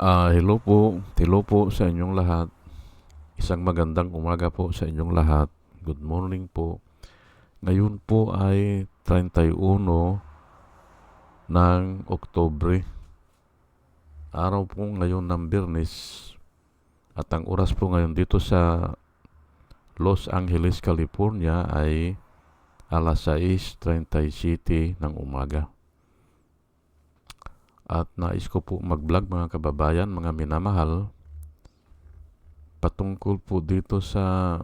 Ah, hello po. Hello po sa inyong lahat. Isang magandang umaga po sa inyong lahat. Good morning po. Ngayon po ay 31 ng Oktobre. Araw po ngayon ng Birnis. At ang oras po ngayon dito sa Los Angeles, California ay alas 6.37 ng umaga. At nais ko po mag-vlog mga kababayan, mga minamahal, patungkol po dito sa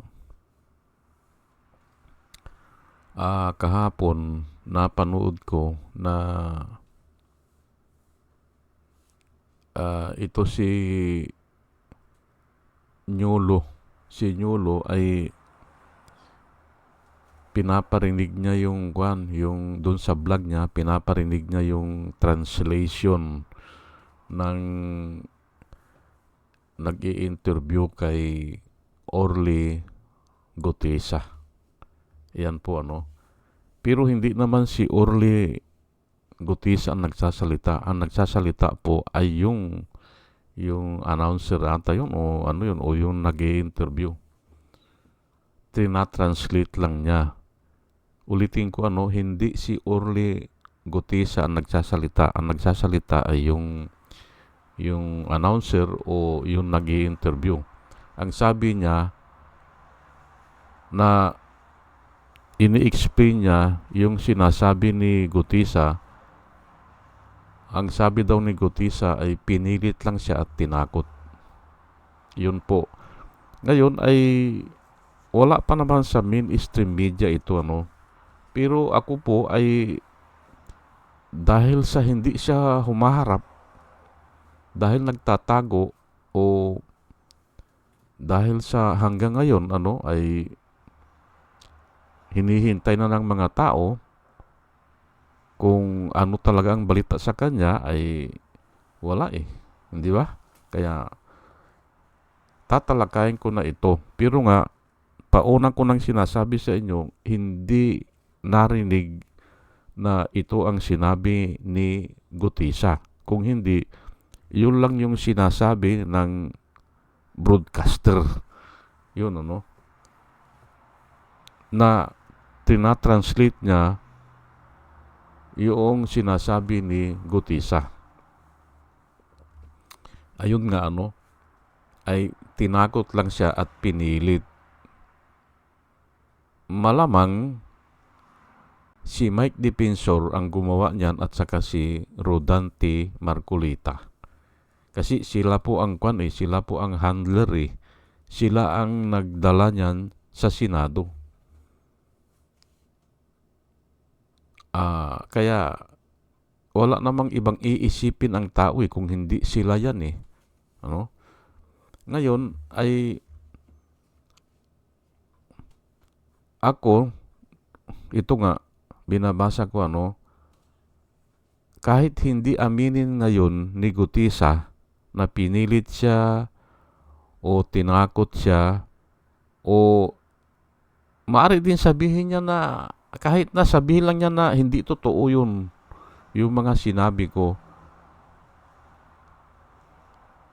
ah, kahapon na panood ko na ah, ito si Nyulo. Si Nyulo ay pinaparinig niya yung kwan, yung doon sa vlog niya, pinaparinig niya yung translation ng nag interview kay Orly Gutesa. Yan po ano. Pero hindi naman si Orly Gutesa ang nagsasalita. Ang nagsasalita po ay yung yung announcer ata yun o ano yun o yung nag interview Tinatranslate lang niya ulitin ko ano, hindi si Orly Gutesa ang nagsasalita. Ang nagsasalita ay yung yung announcer o yung nag interview Ang sabi niya na ini-explain niya yung sinasabi ni Gutesa ang sabi daw ni Gutesa ay pinilit lang siya at tinakot. Yun po. Ngayon ay wala pa naman sa mainstream media ito ano pero ako po ay dahil sa hindi siya humaharap, dahil nagtatago o dahil sa hanggang ngayon ano ay hinihintay na ng mga tao kung ano talaga ang balita sa kanya ay wala eh. Hindi ba? Kaya tatalakayin ko na ito. Pero nga, paunang ko nang sinasabi sa inyo, hindi narinig na ito ang sinabi ni Gutisa. Kung hindi, yun lang yung sinasabi ng broadcaster. Yun ano. Na tinatranslate niya yung sinasabi ni Gutisa. Ayun nga ano, ay tinakot lang siya at pinilit. Malamang si Mike Defensor ang gumawa niyan at saka si Rodante Marcolita. Kasi sila po ang kwan eh, sila po ang handler eh. Sila ang nagdala niyan sa Senado. Ah, kaya wala namang ibang iisipin ang tao eh kung hindi sila yan eh. Ano? Ngayon ay ako ito nga binabasa ko ano, kahit hindi aminin ngayon ni Gutisa na pinilit siya o tinakot siya o maaari din sabihin niya na kahit na sabihin lang niya na hindi totoo yun yung mga sinabi ko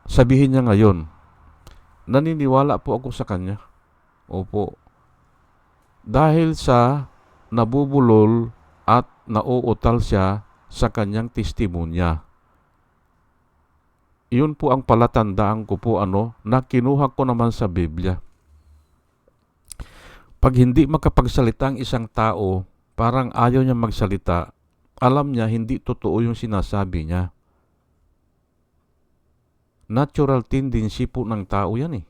sabihin niya ngayon. Naniniwala po ako sa kanya. Opo. Dahil sa nabubulol at nauutal siya sa kanyang testimonya. Iyon po ang palatandaan ko po ano na kinuha ko naman sa Biblia. Pag hindi makapagsalita ang isang tao, parang ayaw niya magsalita, alam niya hindi totoo yung sinasabi niya. Natural tendency po ng tao yan eh.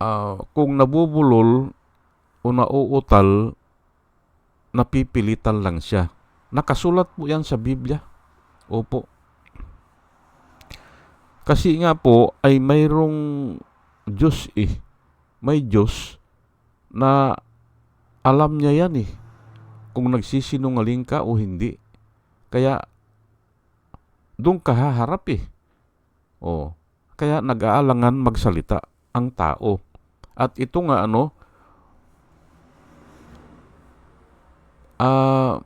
uh, kung nabubulol o nauutal, napipilitan lang siya. Nakasulat po yan sa Biblia. Opo. Kasi nga po ay mayroong Diyos eh. May Diyos na alam niya yan eh. Kung nagsisinungaling ka o hindi. Kaya doon ka haharap eh. Oh. Kaya nag-aalangan magsalita ang tao. At ito nga ano, uh,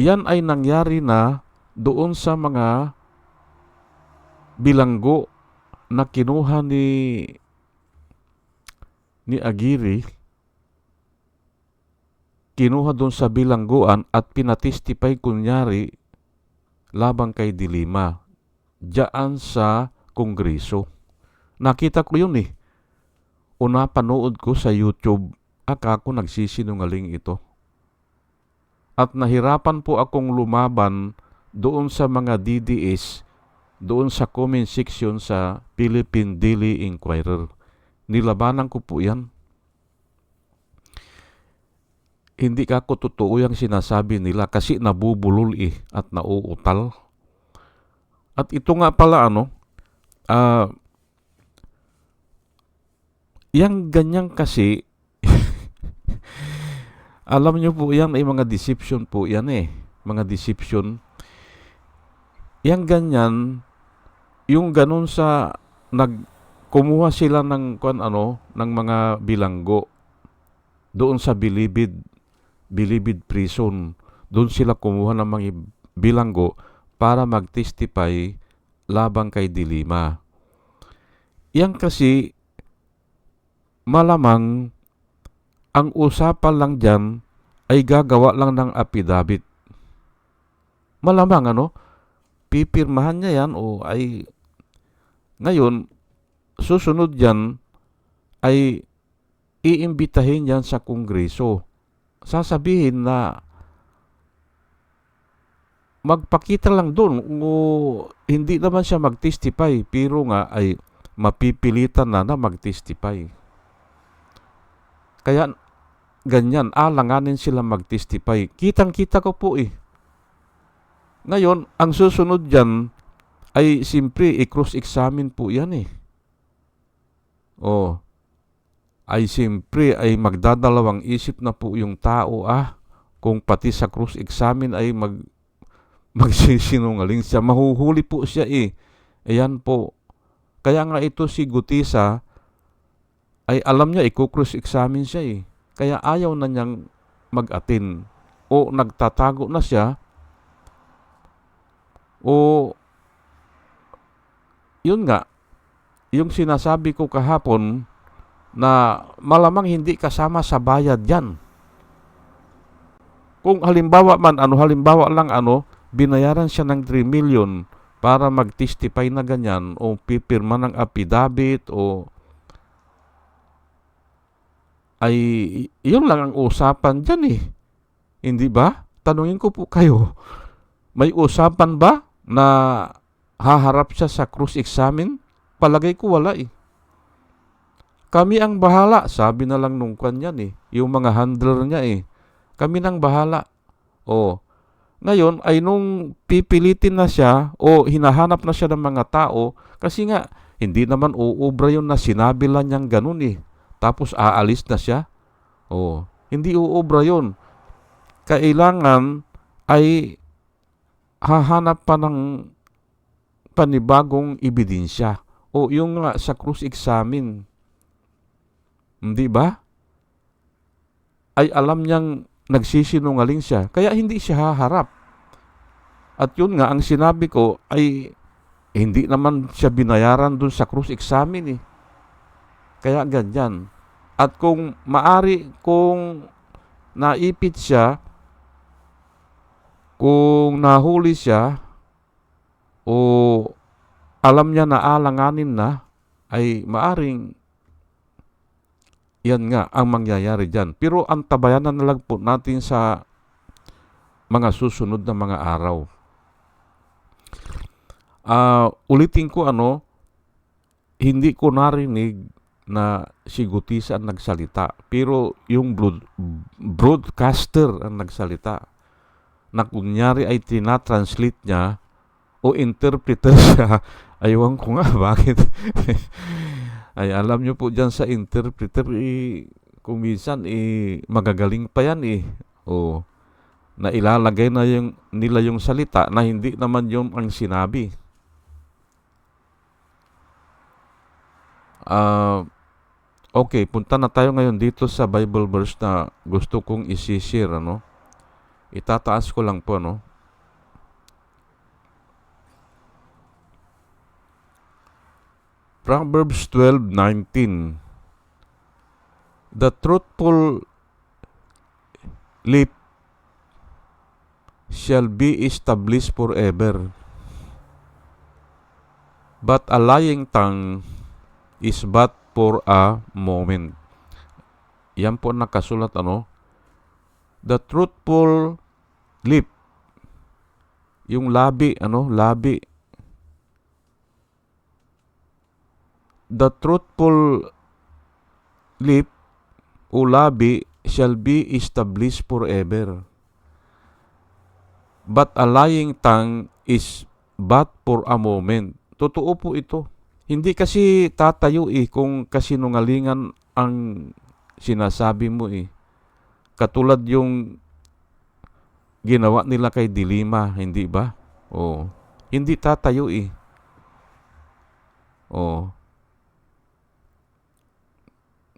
yan ay nangyari na doon sa mga bilanggo na kinuha ni ni Agiri kinuha doon sa bilangguan at pinatestify kunyari labang kay Dilima diyan sa kongreso. Nakita ko yun eh. Una panood ko sa YouTube, akako nagsisinungaling ito. At nahirapan po akong lumaban doon sa mga DDS, doon sa comment section sa Philippine Daily Inquirer. Nilabanan ko po yan. Hindi ka ko totoo yung sinasabi nila kasi nabubulol eh at nauutal. At ito nga pala ano, ah, yang ganyan kasi, alam nyo po yan ay mga deception po yan eh. Mga deception. Yang ganyan, yung ganun sa nag kumuha sila ng kung ano ng mga bilanggo doon sa Bilibid Bilibid prison doon sila kumuha ng mga bilanggo para mag-testify labang kay Dilima. Yan kasi malamang ang usapan lang dyan ay gagawa lang ng apidabit. Malamang ano, pipirmahan niya yan o ay ngayon susunod yan ay iimbitahin yan sa kongreso. Sasabihin na magpakita lang doon hindi naman siya mag-testify pero nga ay mapipilitan na na mag-testify. Kaya ganyan, alanganin sila mag-testify. Kitang-kita ko po eh. Ngayon, ang susunod dyan ay simpre i-cross-examine po yan eh. Oh, ay simpre ay magdadalawang isip na po yung tao ah kung pati sa cross examine ay mag magsisinungaling siya mahuhuli po siya eh ayan po kaya nga ito si Gutisa ay alam niya i-cross examine siya eh kaya ayaw na niyang mag-atin o nagtatago na siya o yun nga yung sinasabi ko kahapon na malamang hindi kasama sa bayad yan. Kung halimbawa man, ano, halimbawa lang ano, binayaran siya ng 3 million para mag-testify na ganyan o pipirma ng affidavit o ay yun lang ang usapan dyan eh. Hindi ba? Tanungin ko po kayo, may usapan ba na haharap siya sa cross examine? Palagay ko wala eh. Kami ang bahala, sabi na lang nung kwan yan eh. Yung mga handler niya eh. Kami nang bahala. O, ngayon ay nung pipilitin na siya o hinahanap na siya ng mga tao, kasi nga, hindi naman uubra yun na sinabi lang niyang ganun eh. Tapos aalis na siya. O, hindi uubra yun. Kailangan ay hahanap pa ng panibagong ebidensya. O yung nga sa cross examine. Hindi ba? Ay alam niyang nagsisinungaling siya. Kaya hindi siya haharap. At yun nga, ang sinabi ko ay hindi naman siya binayaran dun sa cross examine eh. Kaya ganyan. At kung maari, kung naipit siya, kung nahuli siya, o alam niya na alanganin na, ay maaring yan nga ang mangyayari dyan. Pero ang tabayanan na lang po natin sa mga susunod na mga araw. Uh, ulitin ko ano, hindi ko narinig na si Gutisa ang nagsalita. Pero yung broad, broadcaster ang nagsalita na kunyari ay tinatranslate niya o interpreter siya, aywan ko nga bakit. ay alam nyo po dyan sa interpreter, eh, kung minsan eh, magagaling pa yan eh. O, na ilalagay na yung, nila yung salita na hindi naman yung ang sinabi. Uh, Okay, punta na tayo ngayon dito sa Bible verse na gusto kong isi-share, ano? Itataas ko lang po, no? Proverbs 12:19 The truthful lip shall be established forever but a lying tongue is but for a moment. Yan po nakasulat ano. The truthful lip. Yung labi, ano, labi. The truthful lip o labi shall be established forever. But a lying tongue is but for a moment. Totoo po ito. Hindi kasi tatayo eh kung kasinungalingan ang sinasabi mo eh. Katulad yung ginawa nila kay Dilima, hindi ba? Oh, hindi tatayo eh. Oh.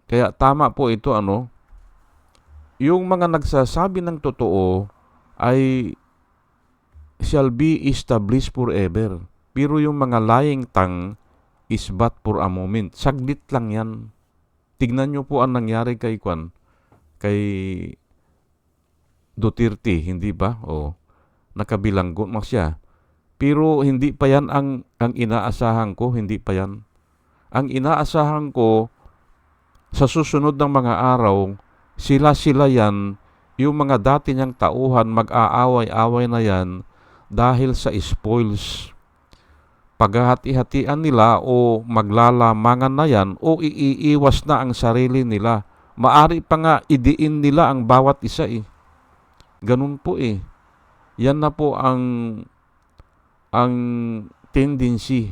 Kaya tama po ito ano, yung mga nagsasabi ng totoo ay shall be established forever. Pero yung mga lying tongue is but for a moment. Saglit lang yan. Tignan nyo po ang nangyari kay Kwan, kay Duterte, hindi ba? O, nakabilanggo na siya. Pero hindi pa yan ang, ang inaasahan ko, hindi pa yan. Ang inaasahan ko, sa susunod ng mga araw, sila-sila yan, yung mga dati niyang tauhan, mag-aaway-away na yan dahil sa spoils. Paghahati-hatian nila o maglalamangan na yan o iiiwas na ang sarili nila. Maari pa nga idiin nila ang bawat isa eh. Ganun po eh. Yan na po ang ang tendency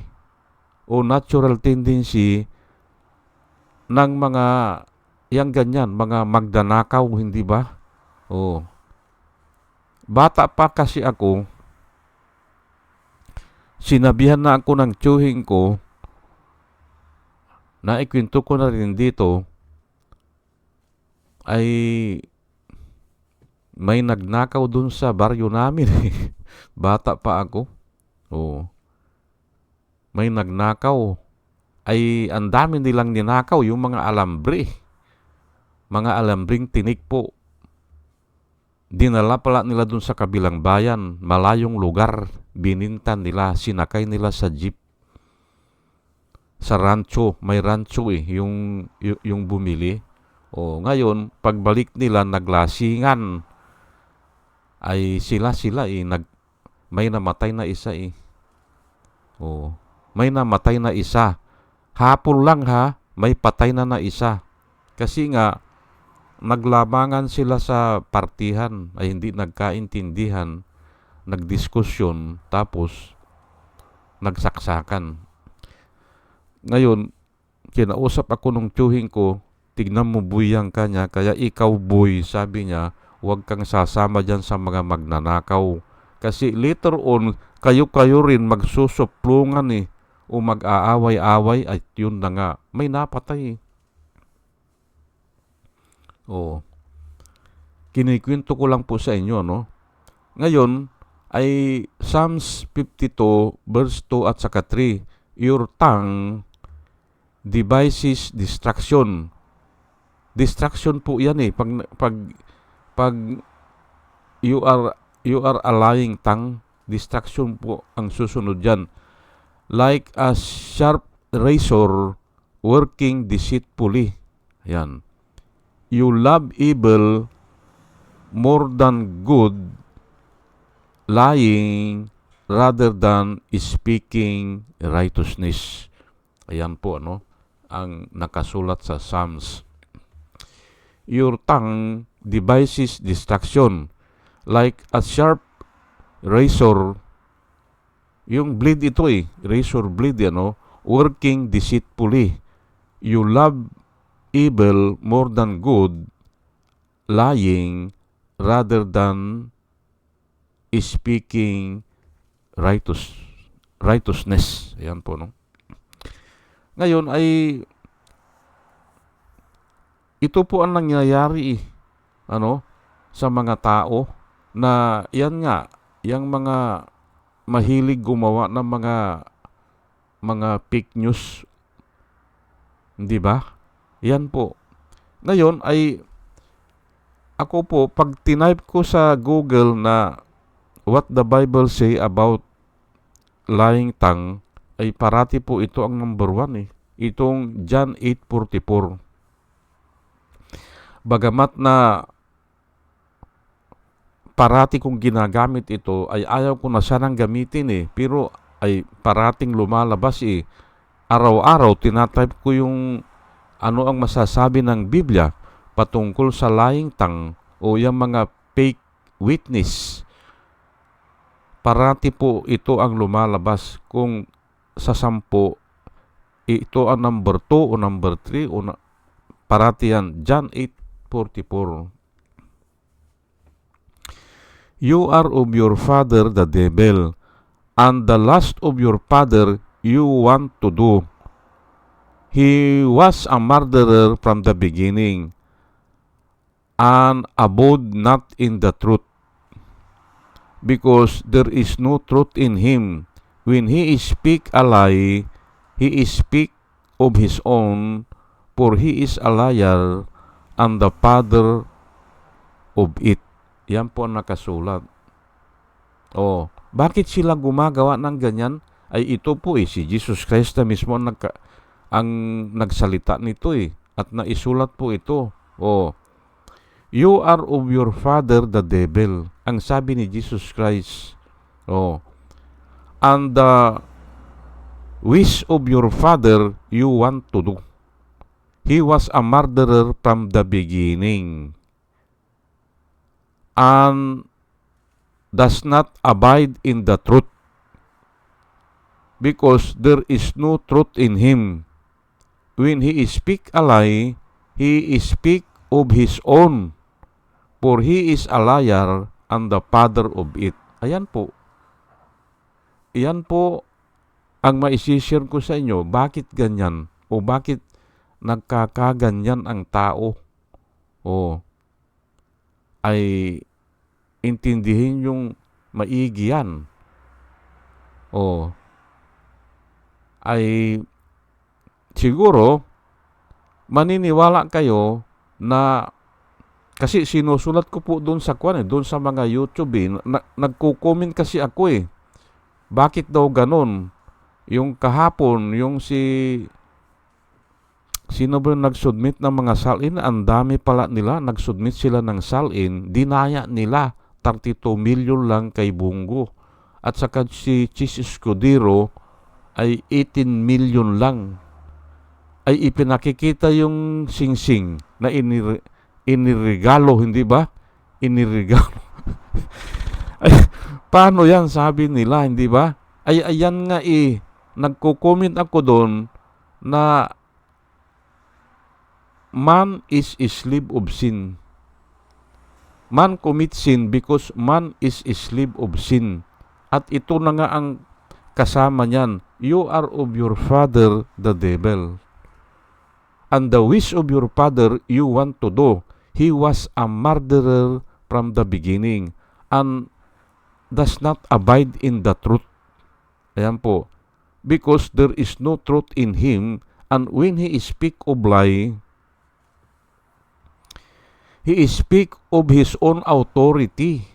o natural tendency ng mga yang ganyan, mga magdanakaw, hindi ba? Oh. Bata pa kasi ako, sinabihan na ako ng tsuhing ko, na ikwento ko na rin dito, ay may nagnakaw dun sa baryo namin. Bata pa ako. Oh. May nagnakaw ay ang dami nilang ninakaw yung mga alambre. Mga alambring tinik po. Dinala nila dun sa kabilang bayan, malayong lugar. Binintan nila, sinakay nila sa jeep. Sa rancho, may rancho eh, yung, yung, yung bumili. O ngayon, pagbalik nila, naglasingan. Ay sila-sila eh, nag, may namatay na isa eh. O, may namatay na isa Hapon lang ha, may patay na na isa. Kasi nga, naglabangan sila sa partihan ay hindi nagkaintindihan, nagdiskusyon, tapos nagsaksakan. Ngayon, kinausap ako nung tiyuhin ko, tignan mo buyang kanya, kaya ikaw boy, sabi niya, huwag kang sasama dyan sa mga magnanakaw. Kasi later on, kayo-kayo rin magsusuplungan eh o mag-aaway-away at yun na nga, may napatay. O, kinikwento ko lang po sa inyo, no? Ngayon, ay Psalms 52 verse 2 at saka 3, Your tongue devises distraction. Distraction po yan eh. Pag, pag, pag you are, you are a lying tongue, distraction po ang susunod dyan like a sharp razor working deceitfully. Yan. You love evil more than good, lying rather than speaking righteousness. Ayan po ano ang nakasulat sa Psalms. Your tongue devises destruction like a sharp razor yung blade ito eh, razor blade ano, working deceitfully. You love evil more than good, lying rather than speaking righteous righteousness. Ayan po no. Ngayon ay ito po ang nangyayari ano sa mga tao na yan nga, yung mga mahilig gumawa ng mga mga fake news Hindi ba? Yan po. Ngayon ay ako po pag tinype ko sa Google na what the Bible say about lying tongue ay parati po ito ang number one eh. Itong John 8.44. Bagamat na parati kong ginagamit ito ay ayaw ko na sanang gamitin eh. Pero ay parating lumalabas eh. Araw-araw tinatype ko yung ano ang masasabi ng Biblia patungkol sa lying tongue o yung mga fake witness. Parati po ito ang lumalabas kung sa sampo ito ang number 2 o number 3 o na, parati yan. John 8.44 You are of your father the devil and the lust of your father you want to do. He was a murderer from the beginning and abode not in the truth because there is no truth in him. When he speak a lie, he speak of his own, for he is a liar and the father of it. Yan po ang nakasulat. Oh, bakit sila gumagawa ng ganyan? Ay ito po eh, si Jesus Christ na mismo ang, nagka, ang nagsalita nito eh. At naisulat po ito. Oh, You are of your father the devil. Ang sabi ni Jesus Christ. Oh. And the wish of your father you want to do. He was a murderer from the beginning. And does not abide in the truth because there is no truth in him. When he speak a lie, he speak of his own for he is a liar and the father of it. Ayan po. Iyan po ang maisishare ko sa inyo. Bakit ganyan? O bakit nagkakaganyan ang tao? O ay intindihin yung maigi yan. O ay siguro maniniwala kayo na kasi sinusulat ko po doon sa kwan eh, doon sa mga YouTube eh. Na, nagko-comment kasi ako eh. Bakit daw ganon? Yung kahapon, yung si sino ba nag-submit ng mga salin? Ang dami pala nila. Nag-submit sila ng salin. Dinaya nila. 32 million lang kay Bungo. At saka si Chis Escudero ay 18 million lang. Ay ipinakikita yung singsing na inire inirigalo, hindi ba? Inirigalo. Ay, paano yan sabi nila, hindi ba? Ay, ayan nga eh, nagko-comment ako doon na man is a slave of sin. Man commits sin because man is a slave of sin. At ito na nga ang kasama niyan. You are of your father, the devil. And the wish of your father you want to do he was a murderer from the beginning and does not abide in the truth. Ayan po. Because there is no truth in him and when he speak of lie, he speak of his own authority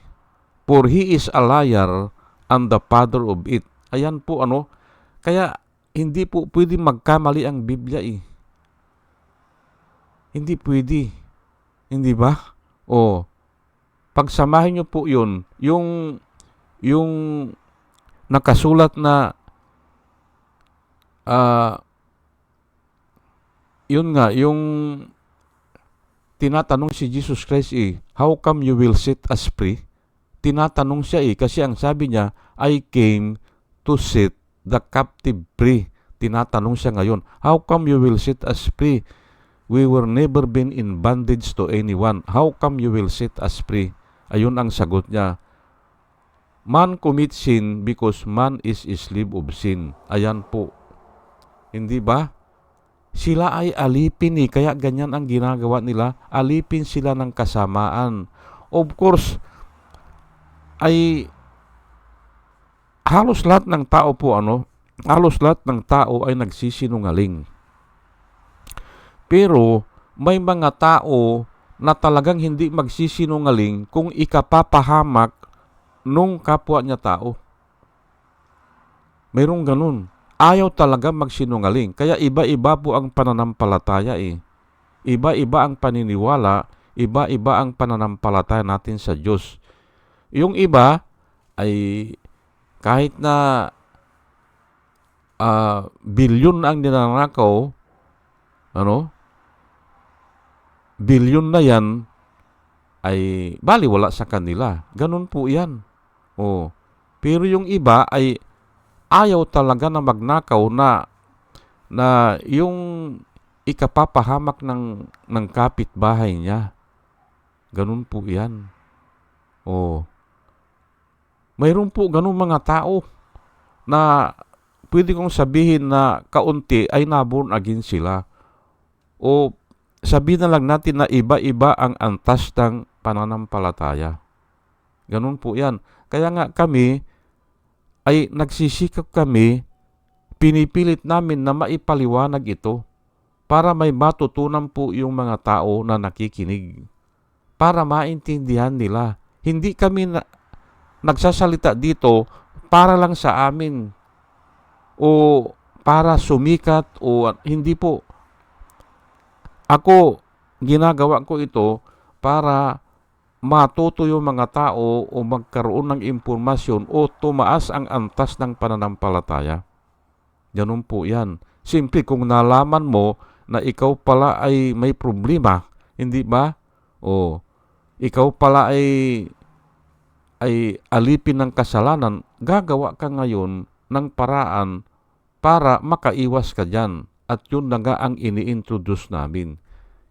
for he is a liar and the father of it. Ayan po ano. Kaya hindi po pwede magkamali ang Biblia eh. Hindi pwede. Hindi ba? O, pagsamahin nyo po yun, yung, yung nakasulat na, uh, yun nga, yung tinatanong si Jesus Christ eh, how come you will set us free? Tinatanong siya eh, kasi ang sabi niya, I came to set the captive free. Tinatanong siya ngayon, how come you will set us free? We were never been in bondage to anyone. How come you will set us free? Ayun ang sagot niya. Man commit sin because man is a slave of sin. Ayan po. Hindi ba? Sila ay alipin eh, kaya ganyan ang ginagawa nila. Alipin sila ng kasamaan. Of course, ay halos lahat ng tao po ano, halos lahat ng tao ay nagsisinungaling Pero may mga tao na talagang hindi magsisinungaling kung ikapapahamak nung kapwa niya tao. Mayroong ganun. Ayaw talaga magsinungaling. Kaya iba-iba po ang pananampalataya eh. Iba-iba ang paniniwala, iba-iba ang pananampalataya natin sa Diyos. Yung iba ay kahit na uh, bilyon ang ninanakaw, ano, bilyon na yan ay baliwala sa kanila. Ganun po yan. Oh. Pero yung iba ay ayaw talaga na magnakaw na na yung ikapapahamak ng ng kapitbahay niya. Ganun po 'yan. Oh. Mayroon po ganun mga tao na pwede kong sabihin na kaunti ay naborn again sila. O sabihin na lang natin na iba-iba ang antas ng pananampalataya. Ganun po yan. Kaya nga kami ay nagsisikap kami, pinipilit namin na maipaliwanag ito para may matutunan po yung mga tao na nakikinig. Para maintindihan nila. Hindi kami na, nagsasalita dito para lang sa amin o para sumikat o hindi po. Ako, ginagawa ko ito para matuto yung mga tao o magkaroon ng impormasyon o tumaas ang antas ng pananampalataya. Ganun po yan. Simple kung nalaman mo na ikaw pala ay may problema, hindi ba? O ikaw pala ay ay alipin ng kasalanan, gagawa ka ngayon ng paraan para makaiwas ka dyan. At yun na nga ang ini-introduce namin.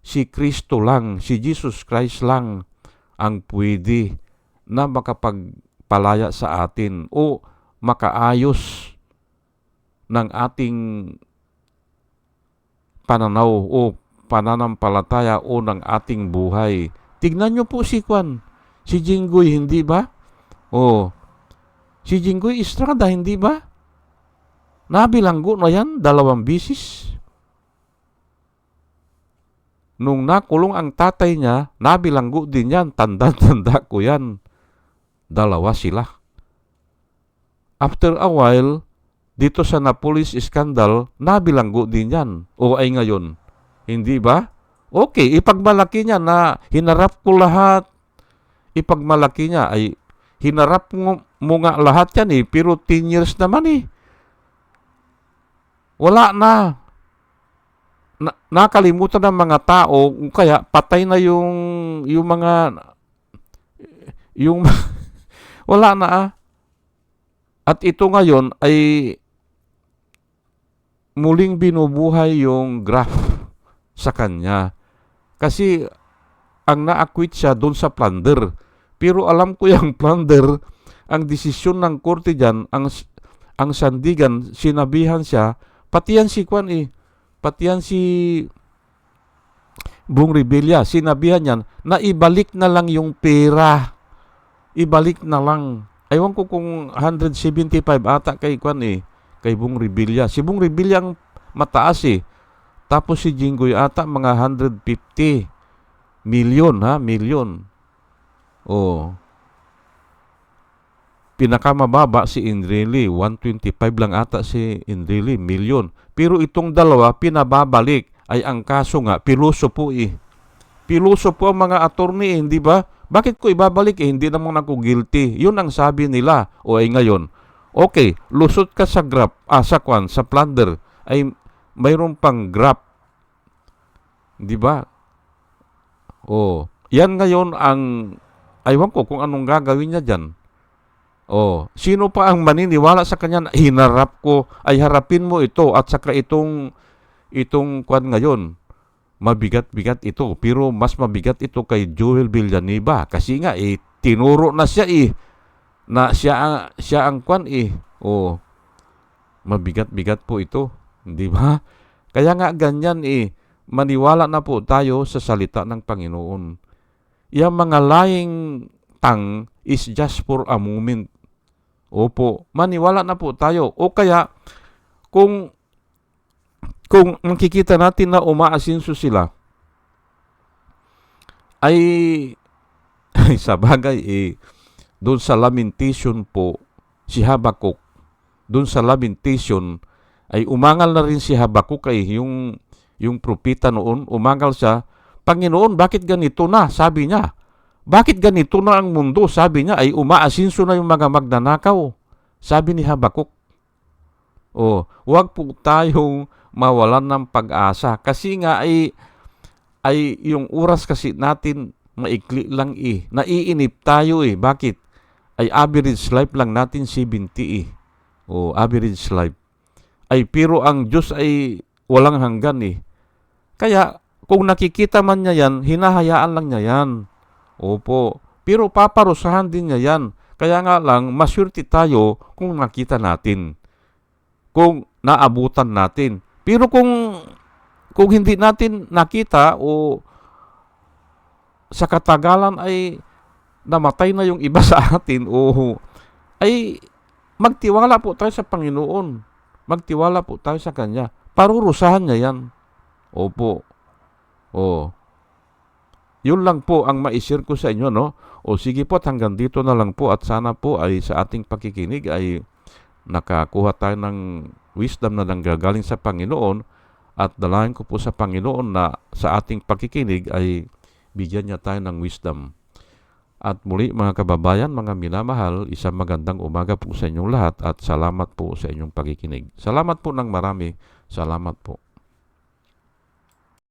Si Kristo lang, si Jesus Christ lang ang pwede na makapagpalaya sa atin o makaayos ng ating pananaw o pananampalataya o ng ating buhay. Tignan nyo po si Kwan, si Jinggoy, hindi ba? O, si Jinggoy Estrada, hindi ba? Nabilanggo na yan dalawang bisis. Nung nakulong ang tatay niya, nabilanggo din yan. Tanda-tanda ko yan. Dalawa sila. After a while, dito sa Napolis scandal, nabilanggo din yan. O ay ngayon. Hindi ba? Okay, ipagmalaki niya na hinarap ko lahat. Ipagmalaki niya ay hinarap mo, mo nga lahat yan eh. Pero 10 years naman eh. Wala na na, nakalimutan ng mga tao kaya patay na yung yung mga yung wala na ah. At ito ngayon ay muling binubuhay yung graph sa kanya. Kasi ang na-acquit siya doon sa plunder. Pero alam ko yung plunder, ang desisyon ng korte dyan, ang, ang sandigan, sinabihan siya, pati yan si Kwan eh, pati yan si Bung Rebilla, sinabihan niyan na ibalik na lang yung pera. Ibalik na lang. Ewan ko kung 175 ata kay Kwan eh, kay Bung Rebilla. Si Bung Rebilla ang mataas eh. Tapos si Jinggoy ata mga 150 million ha, million. Oh. Pinakamababa si Indrili, 125 lang ata si Indrili, million. Pero itong dalawa, pinababalik ay ang kaso nga, piloso po eh. Piloso po ang mga attorney eh, hindi ba? Bakit ko ibabalik eh, hindi naman ako guilty. Yun ang sabi nila. O ay ngayon, okay, lusot ka sa grab, ah, sa kwan, sa plunder, ay mayroon pang grab. Di ba? O, yan ngayon ang, aywan ko kung anong gagawin niya dyan. Oh, sino pa ang maniniwala sa kanya na hinarap ko ay harapin mo ito at saka itong itong kwan ngayon. Mabigat-bigat ito pero mas mabigat ito kay Joel Villanueva kasi nga eh tinuro na siya eh na siya ang siya ang kwan eh. Oh. Mabigat-bigat po ito, di ba? Kaya nga ganyan eh maniwala na po tayo sa salita ng Panginoon. Yung mga lying tongue is just for a moment Opo, maniwala na po tayo. O kaya, kung kung makikita natin na umaasinso sila, ay, ay sa bagay, eh, doon sa lamentation po, si Habakuk, doon sa lamentation, ay umangal na rin si Habakuk ay yung, yung propita noon, umangal siya, Panginoon, bakit ganito na? Sabi niya. Bakit ganito na ang mundo? Sabi niya, ay umaasinso na yung mga magnanakaw. Sabi ni Habakuk. O, huwag po tayong mawalan ng pag-asa. Kasi nga ay, ay yung oras kasi natin maikli lang eh. Naiinip tayo eh. Bakit? Ay average life lang natin 70 eh. O, average life. Ay pero ang Diyos ay walang hanggan eh. Kaya kung nakikita man niya yan, hinahayaan lang niya yan. Opo. Pero paparusahan din niya yan. Kaya nga lang, masurti tayo kung nakita natin. Kung naabutan natin. Pero kung kung hindi natin nakita o sa katagalan ay namatay na yung iba sa atin o ay magtiwala po tayo sa Panginoon. Magtiwala po tayo sa Kanya. Parurusahan niya yan. Opo. Oh. Yun lang po ang ma-share ko sa inyo, no? O sige po, at hanggang dito na lang po at sana po ay sa ating pakikinig ay nakakuha tayo ng wisdom na nanggagaling sa Panginoon at dalayan ko po sa Panginoon na sa ating pakikinig ay bigyan niya tayo ng wisdom. At muli mga kababayan, mga minamahal, isang magandang umaga po sa inyong lahat at salamat po sa inyong pakikinig. Salamat po ng marami. Salamat po.